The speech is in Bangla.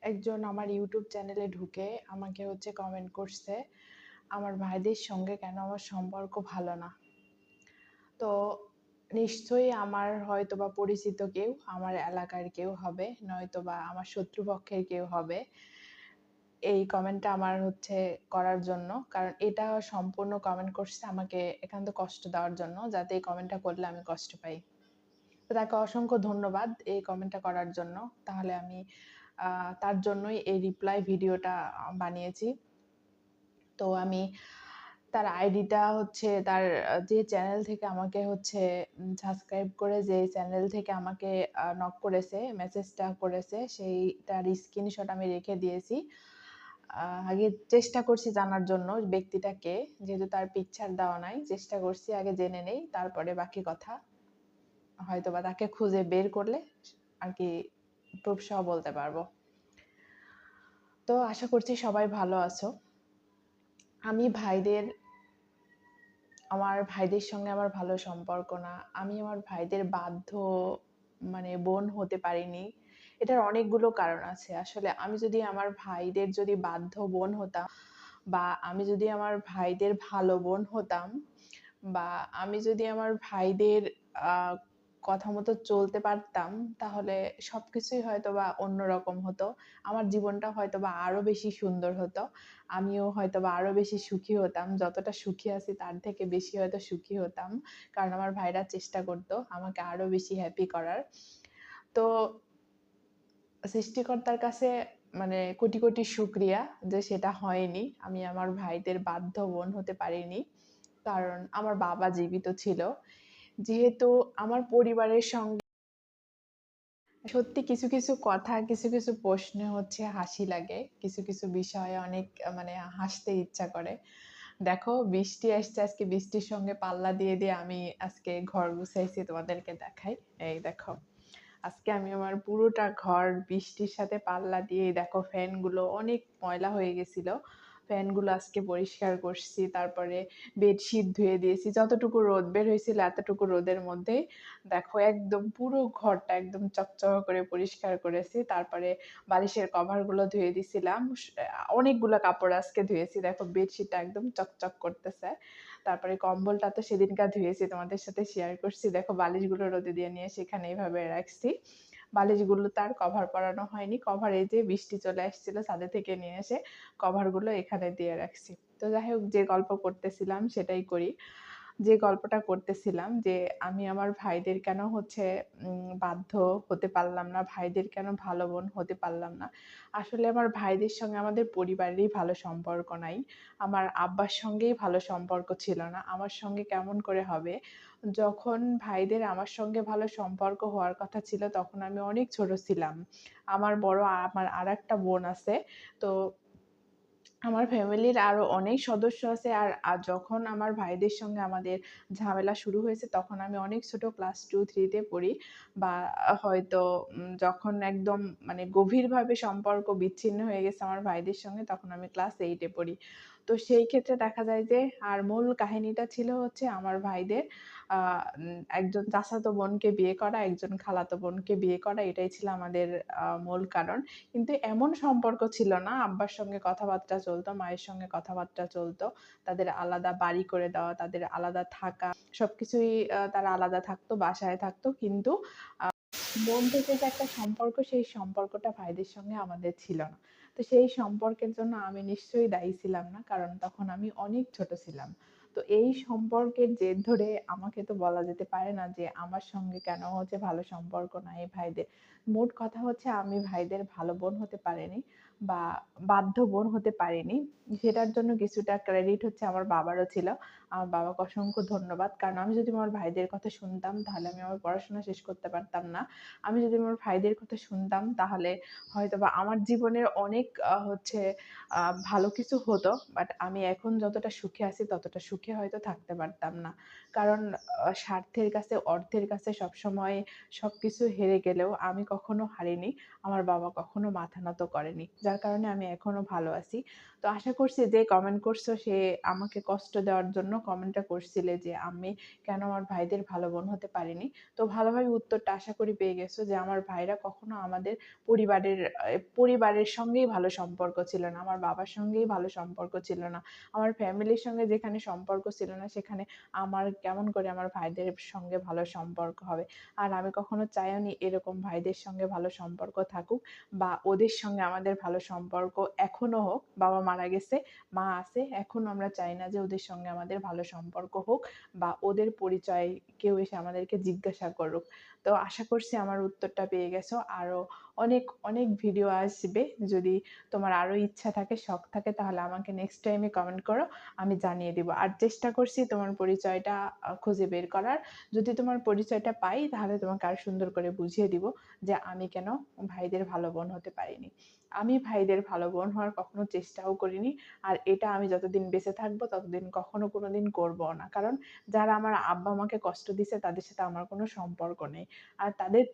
একজন আমার ইউটিউব চ্যানেলে ঢুকে আমাকে হচ্ছে কমেন্ট করছে, আমার ভাইদের সঙ্গে কেন আমার সম্পর্ক ভালো না। তো নিশ্চয়ই আমার হয়তোবা পরিচিত কেউ, আমার এলাকার কেউ হবে, নয়তো বা আমার শত্রুপক্ষের কেউ হবে। এই কমেন্টটা আমার হচ্ছে করার জন্য। কারণ এটা সম্পূর্ণ কমেন্ট করছে আমাকে একান্ত কষ্ট দেওয়ার জন্য, যাতে এই কমেন্টটা করলে আমি কষ্ট পাই। তো তাকে অসংখ্য ধন্যবাদ এই কমেন্টটা করার জন্য। তাহলে আমি তার জন্যই এই রিপ্লাই ভিডিওটা বানিয়েছি। তো আমি তার আইডিটা হচ্ছে তার যে চ্যানেল থেকে আমাকে হচ্ছে সাবস্ক্রাইব করে যে চ্যানেল থেকে আমাকে নক করেছে, মেসেজটা করেছে সেইটার স্ক্রিনশট আমি রেখে দিয়েছি। আগে চেষ্টা করছি জানার জন্য ব্যক্তিটা কে? যেহেতু তার পিকচার দেওয়া নাই। চেষ্টা করছি আগে জেনে নেই, তারপরে বাকি কথা। হয়তো বা তাকে খুঁজে বের করলে আরকি প্রুফ সহ বলতে পারব। তো আশা করছি সবাই ভালো আছো। আমি ভাইদের, আমার ভাইদের সঙ্গে আমার ভালো সম্পর্ক না। আমি আমার ভাইদের বাধ্য মানে বোন হতে পারিনি। এটার অনেকগুলো কারণ আছে। আসলে আমি যদি আমার ভাইদের যদি বাধ্য বোন হতাম বা আমি যদি আমার ভাইদের ভালো বোন হতাম বা আমি যদি আমার ভাইদের কথা মতো চলতে পারতাম, তাহলে সবকিছুই হয়তোবা অন্যরকম হতো। আমার জীবনটা হয়তোবা আরও বেশি সুন্দর হতো। আমিও হয়তোবা আরও বেশি সুখী হতাম। যতটা সুখী আছি তার থেকে বেশি হয়তো সুখী হতাম। কারণ আমার ভাইরা চেষ্টা করত আমাকে আরও বেশি হ্যাপি করার। তো সৃষ্টিকর্তার কাছে মানে কোটি, কোটি শুকরিয়া যে সেটা হয়নি। আমি আমার ভাইদের বাধ্য বোন হতে পারিনি। কারণ আমার বাবা জীবিত ছিল। যেহেতু আমার পরিবারের সঙ্গে সত্যি কিছু, কিছু কথা, কিছু, কিছু প্রশ্নে হচ্ছে হাসি লাগে। কিছু, কিছু বিষয়ে অনেক মানে হাসতে ইচ্ছা করে। দেখো বৃষ্টি আসছে আজকে বৃষ্টির সঙ্গে পাল্লা দিয়ে, দিয়ে আমি আজকে ঘর গুছাইছি তোমাদেরকে দেখাই। এই দেখো। আজকে আমি আমার পুরোটা ঘর বৃষ্টির সাথে পাল্লা দিয়ে দেখো ফ্যানগুলো অনেক ময়লা হয়ে গেছিল। ফ্যানগুলো আজকে পরিষ্কার করছি। তারপরে বেডশিট ধুয়ে দিয়েছি। যতটুকু রোদ বের হয়েছিল এতটুকু রোদের মধ্যেই দেখো, একদম পুরো ঘরটা একদম চকচক করে পরিষ্কার করেছি। তারপরে বালিশের কভারগুলো ধুয়ে দিছিলাম। অনেকগুলো কাপড় আজকে ধুয়েছি। দেখো বেডশিটটা একদম চকচক করতেছে। তারপরে কম্বলটা তো সেদিনকার ধুয়েছি, তোমাদের সাথে শেয়ার করছি। দেখো বালিশগুলো রোদে দিয়ে নিয়ে সেখানে এভাবে রাখছি। বালিশগুলো তার কভার পরানো হয়নি। কভার এই যে বৃষ্টি চলে আসছিল ছাদে থেকে নিয়ে এসে কভারগুলো এখানে দিয়ে রাখছি। তো যাই হোক, যে গল্প করতেছিলাম সেটাই করি। যে গল্পটা করতেছিলাম যে আমি আমার ভাইদের কেন হচ্ছে বাধ্য হতে পারলাম না, ভাইদের কেন ভালো বোন হতে পারলাম না। আসলে আমার ভাইদের সঙ্গে আমাদের পরিবারেরই ভালো সম্পর্ক নাই। আমার আব্বার সঙ্গেই ভালো সম্পর্ক ছিল না। আমার সঙ্গে কেমন করে হবে? যখন ভাইদের আমার সঙ্গে ভালো সম্পর্ক হওয়ার কথা ছিল তখন আমি অনেক ছোট ছিলাম। আমার বড় আমার আরেকটা বোন আছে। তো আমার ফ্যামিলির আরও অনেক সদস্য আছে। আর যখন আমার ভাইদের সঙ্গে আমাদের ঝামেলা শুরু হয়েছে তখন আমি অনেক ছোট ক্লাস টু থ্রিতে পড়ি। বা হয়তো যখন একদম মানে গভীরভাবে সম্পর্ক বিচ্ছিন্ন হয়ে গেছে আমার ভাইদের সঙ্গে তখন আমি ক্লাস এইটে পড়ি। তো সেই ক্ষেত্রে দেখা যায় যে আর মূল কাহিনীটা ছিল হচ্ছে আমার ভাইদের একজন চাচাতো বোনকে বিয়ে করা, একজন খালাতো বোনকে বিয়ে করা এটাই ছিল আমাদের মূল কারণ। কিন্তু এমন সম্পর্ক ছিল না আব্বার সঙ্গে কথাবার্তা চলতো, মায়ের সঙ্গে কথাবার্তা চলতো। তাদের আলাদা বাড়ি করে দেওয়া, তাদের আলাদা থাকা সবকিছুই তারা আলাদা থাকতো, বাসায় থাকতো। কিন্তু মন থেকে যে একটা সম্পর্ক সেই সম্পর্কটা ভাইদের সঙ্গে আমাদের ছিল না। তো সেই সম্পর্কের জন্য আমি নিশ্চয়ই দায়ী ছিলাম না। কারণ তখন আমি অনেক ছোট ছিলাম। তো এই সম্পর্কের জের ধরে আমাকে তো বলা যেতে পারে না যে আমার সঙ্গে কেন হচ্ছে ভালো সম্পর্ক নাই ভাইদের। মোট কথা হচ্ছে আমি ভাইদের ভালো বোন হতে পারিনি বা বাধ্য বোন হতে পারিনি। সেটার জন্য কিছুটা ক্রেডিট হচ্ছে আমার বাবারও ছিল। আমার বাবাকে অসংখ্য ধন্যবাদ। কারণ আমি যদি আমার ভাইদের কথা শুনতাম তাহলে আমি আমার পড়াশোনা শেষ করতে পারতাম না। আমি যদি আমার ভাইদের কথা শুনতাম তাহলে হয়তো বা আমার জীবনের অনেক হচ্ছে ভালো কিছু হতো। বাট আমি এখন যতটা সুখে আছি ততটা সুখে হয়তো থাকতে পারতাম না। কারণ স্বার্থের কাছে, অর্থের কাছে সবসময় সব কিছু হেরে গেলেও আমি কখনো হারিনি। আমার বাবা কখনো মাথা নত করেনি। যার কারণে আমি এখনও ভালো আছি। তো আশা করছি যে কমেন্ট করছ সে আমাকে কষ্ট দেওয়ার জন্য কমেন্টটা করছিলে যে, "আমি কেন আমার ভাইদের ভালো বোন হতে পারিনি?" তো ভালোভাবে উত্তরটা আশা করি পেয়ে গেছো যে আমার ভাইরা কখনো আমাদের পরিবারের পরিবারের সঙ্গেই ভালো সম্পর্ক ছিল না। আমার বাবার সঙ্গেই ভালো সম্পর্ক ছিল না। আমার ফ্যামিলির সঙ্গে যেখানে সম্পর্ক ছিল না সেখানে আমার কেমন করে আমার ভাইদের সঙ্গে ভালো সম্পর্ক হবে। আর আমি কখনো চাইওনি এরকম ভাইদের সঙ্গে ভালো সম্পর্ক থাকুক বা ওদের সঙ্গে আমাদের ভালো সম্পর্ক এখনও হোক। বাবা মারা গেছে, মা আছে। এখনও আমরা চাই না যে ওদের সঙ্গে আমাদের ভালো সম্পর্ক হোক বা ওদের পরিচয় কেউ এসে আমাদেরকে জিজ্ঞাসা করুক। তো আশা করছি আমার উত্তরটা পেয়ে গেছো। আরও অনেক, অনেক ভিডিও আসবে। যদি তোমার আরও ইচ্ছা থাকে, শখ থাকে তাহলে আমাকে নেক্সট টাইমে কমেন্ট করো। আমি জানিয়ে দিব। আর চেষ্টা করছি তোমার পরিচয়টা খুঁজে বের করার। যদি তোমার পরিচয়টা পাই, তাহলে তোমাকে আর সুন্দর করে বুঝিয়ে দিব যে আমি কেন ভাইদের ভালো বোন হতে পারিনি। আমি ভাইদের ভালো বোন হওয়ার কখনো চেষ্টাও করিনি। আর এটা আমি যতদিন বেঁচে থাকব, ততদিন কখনো কোনোদিন করব না। কারণ যারা আমার আব্বা আমাকে কষ্ট দিছে, তাদের সাথে আমার কোনো সম্পর্ক নেই। আর তাদের